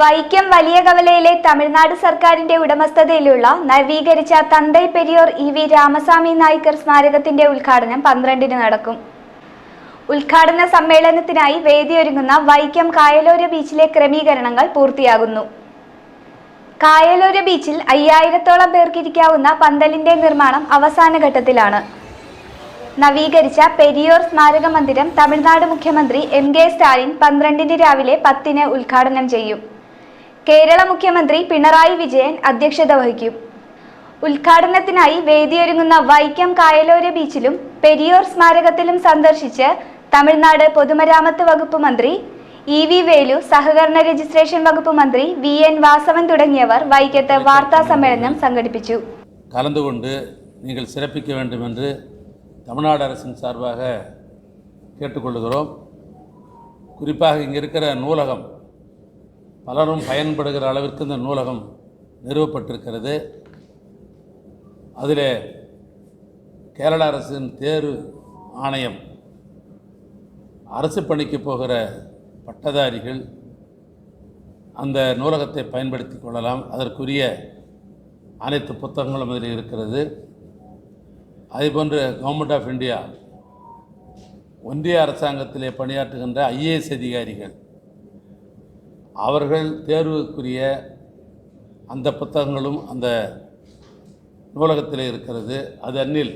വൈക്കം വലിയ കവലയിലെ തമിഴ്നാട് സർക്കാരിന്റെ ഉടമസ്ഥതയിലുള്ള നവീകരിച്ച തന്തൈ പെരിയോർ ഇ വി രാമസ്വാമി നായ്ക്കർ സ്മാരകത്തിന്റെ ഉദ്ഘാടനം പന്ത്രണ്ടിന് നടക്കും. ഉദ്ഘാടന സമ്മേളനത്തിനായി വേദിയൊരുങ്ങുന്ന വൈക്കം കായലോര ബീച്ചിലെ ക്രമീകരണങ്ങൾ പൂർത്തിയാകുന്നു. കായലോര ബീച്ചിൽ അയ്യായിരത്തോളം പേർക്കിരിക്കാവുന്ന പന്തലിന്റെ നിർമ്മാണം അവസാന ഘട്ടത്തിലാണ്. നവീകരിച്ച പെരിയോർ സ്മാരക മന്ദിരം തമിഴ്നാട് മുഖ്യമന്ത്രി എം കെ സ്റ്റാലിൻ പന്ത്രണ്ടിന് രാവിലെ പത്തിന് ഉദ്ഘാടനം ചെയ്യും. കേരള മുഖ്യമന്ത്രി പിണറായി വിജയൻ അധ്യക്ഷത വഹിക്കും ഉദ്ഘാടനത്തിനായി വേദിയൊരുങ്ങുന്ന വൈക്കം കായലോര ബീച്ചിലും പെരിയോർ സ്മാരകത്തിലും സന്ദർശിച്ച് തമിഴ്നാട് പൊതുമരാമത്ത് വകുപ്പ് മന്ത്രി ഇ വി വേലു സഹകരണ രജിസ്ട്രേഷൻ വകുപ്പ് മന്ത്രി വി എൻ വാസവൻ തുടങ്ങിയവർ വൈക്കത്ത് വാർത്താ സമ്മേളനം സംഘടിപ്പിച്ചു கலந்து கொண்டு நீங்கள் சிறப்பிக்க வேண்டும் என்று தமிழ்நாடு அரசின் சார்பாக கேட்டுக்கொள்கிறோம் குறிப்பாக இங்கே இருக்கிற நூலகம் பலரும் பயன்படுகிற அளவிற்கு இந்த நூலகம் நிறுவப்பட்டிருக்கிறது. அதில் கேரள அரசின் தேர்வு ஆணையம் அரசு பணிக்கு போகிற பட்டதாரிகள் அந்த நூலகத்தை பயன்படுத்தி கொள்ளலாம். அதற்குரிய அனைத்து புத்தகங்களும் அதில் இருக்கிறது. அதேபோன்று கவர்மெண்ட் ஆஃப் இந்தியா ஒன்றிய அரசாங்கத்திலே பணியாற்றுகின்ற ஐஏஎஸ் அதிகாரிகள் அவர்கள் தேர்வுக்குரிய அந்த புத்தகங்களும் அந்த நூலகத்தில் இருக்கிறது. அது அன்னில்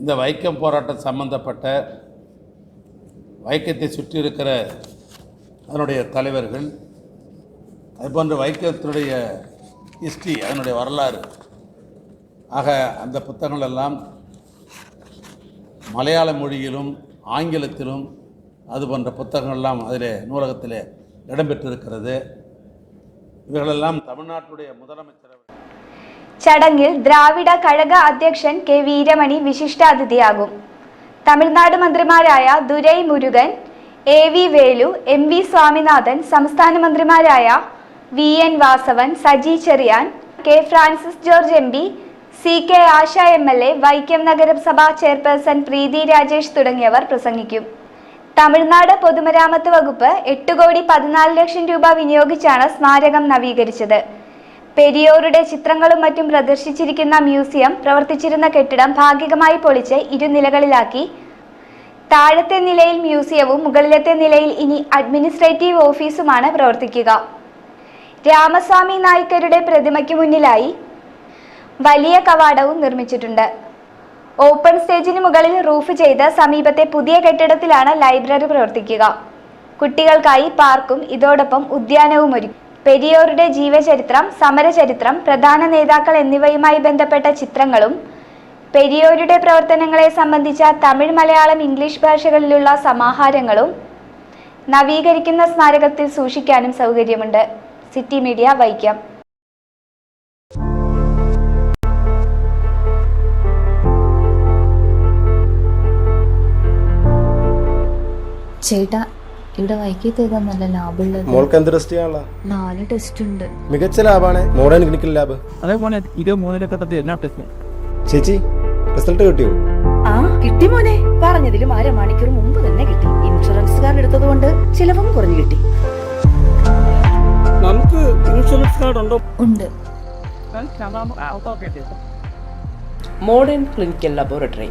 இந்த வைக்கம் போராட்டம் சம்பந்தப்பட்ட வைக்கத்தை சுற்றி இருக்கிற அதனுடைய தலைவர்கள் அதுபோன்ற வைக்கத்தினுடைய ஹிஸ்ட்ரி அதனுடைய வரலாறு. ஆக அந்த புத்தகங்கள் எல்லாம் மலையாள மொழியிலும் ஆங்கிலத்திலும் அது போன்ற புத்தகங்கள்லாம் அதில் நூலகத்தில் இடம்பெற்றிருக்கிறது இவர்களெல்லாம் தமிழ்நாட்டுடைய முதலமைச்சர் ചടങ്ങിൽ ദ്രാവിഡ കഴക അധ്യക്ഷൻ കെ വീരമണി വിശിഷ്ടാതിഥിയാകും തമിഴ്നാട് മന്ത്രിമാരായ Durai Murugan A V Velu M V Swaminathan സംസ്ഥാന മന്ത്രിമാരായ V N Vasavan Saji Cherian K Francis George M P C K Asha M L A Vaikom നഗരസഭാ ചെയർപേഴ്സൺ പ്രീതി രാജേഷ് തുടങ്ങിയവർ പ്രസംഗിക്കും തമിഴ്നാട് പൊതുമരാമത്ത് വകുപ്പ് എട്ട് കോടി പതിനാല് ലക്ഷം രൂപ വിനിയോഗിച്ചാണ് സ്മാരകം നവീകരിച്ചത്. പെരിയോറുടെ ചിത്രങ്ങളും മറ്റും പ്രദർശിച്ചിരിക്കുന്ന മ്യൂസിയം പ്രവർത്തിച്ചിരുന്ന കെട്ടിടം ഭാഗികമായി പൊളിച്ച് ഇരുനിലകളിലാക്കി താഴത്തെ നിലയിൽ മ്യൂസിയവും മുകളിലത്തെ നിലയിൽ ഇനി അഡ്മിനിസ്ട്രേറ്റീവ് ഓഫീസുമാണ് പ്രവർത്തിക്കുക. രാമസ്വാമി നായ്ക്കരുടെ പ്രതിമയ്ക്ക് മുന്നിലായി വലിയ കവാടവും നിർമ്മിച്ചിട്ടുണ്ട്. ഓപ്പൺ സ്റ്റേജിന് മുകളിൽ റൂഫ് ചെയ്ത് സമീപത്തെ പുതിയ കെട്ടിടത്തിലാണ് ലൈബ്രറി പ്രവർത്തിക്കുക. കുട്ടികൾക്കായി പാർക്കും ഇതോടൊപ്പം ഉദ്യാനവും ഒരുക്കും. പെരിയോറുടെ ജീവചരിത്രം സമരചരിത്രം പ്രധാന നേതാക്കൾ എന്നിവയുമായി ബന്ധപ്പെട്ട ചിത്രങ്ങളും പെരിയോരുടെ പ്രവർത്തനങ്ങളെ സംബന്ധിച്ച തമിഴ് മലയാളം ഇംഗ്ലീഷ് ഭാഷകളിലുള്ള സമാഹാരങ്ങളും നവീകരിക്കുന്ന സ്മാരകത്തിൽ സൂക്ഷിക്കാനും സൗകര്യമുണ്ട്. City media Vaikom. ചേട്ടാ ഇവിടെ വൈകി ഏതാ നല്ല ലാഭമുള്ളത് മോൾക്ക് എന്ത് ടെസ്റ്റ് ചെയ്യാനുള്ള? നാല് ടെസ്റ്റ് ഉണ്ട്. മികച്ച ലാബാണ് മോഡേൺ ക്ലിനിക്കൽ ലാബ് അതേപോലെ ഇത് മൂന്നിലൊക്കെ തട്ടി എല്ലാ ടെസ്റ്റ് ചേച്ചി റിസൾട്ട് കിട്ടിയോ? ആ കിട്ടി മോനെ. പറഞ്ഞതിലും അരമണിക്കൂർ മുമ്പ് തന്നെ കിട്ടി. ഇൻഷുറൻസ് എടുത്തത് കൊണ്ട് ചിലവും കുറഞ്ഞു കിട്ടി. നമുക്ക് ഇൻഷുറൻസ് കാർഡ് ഉണ്ടോ? ഉണ്ട്. Modern clinical laboratory.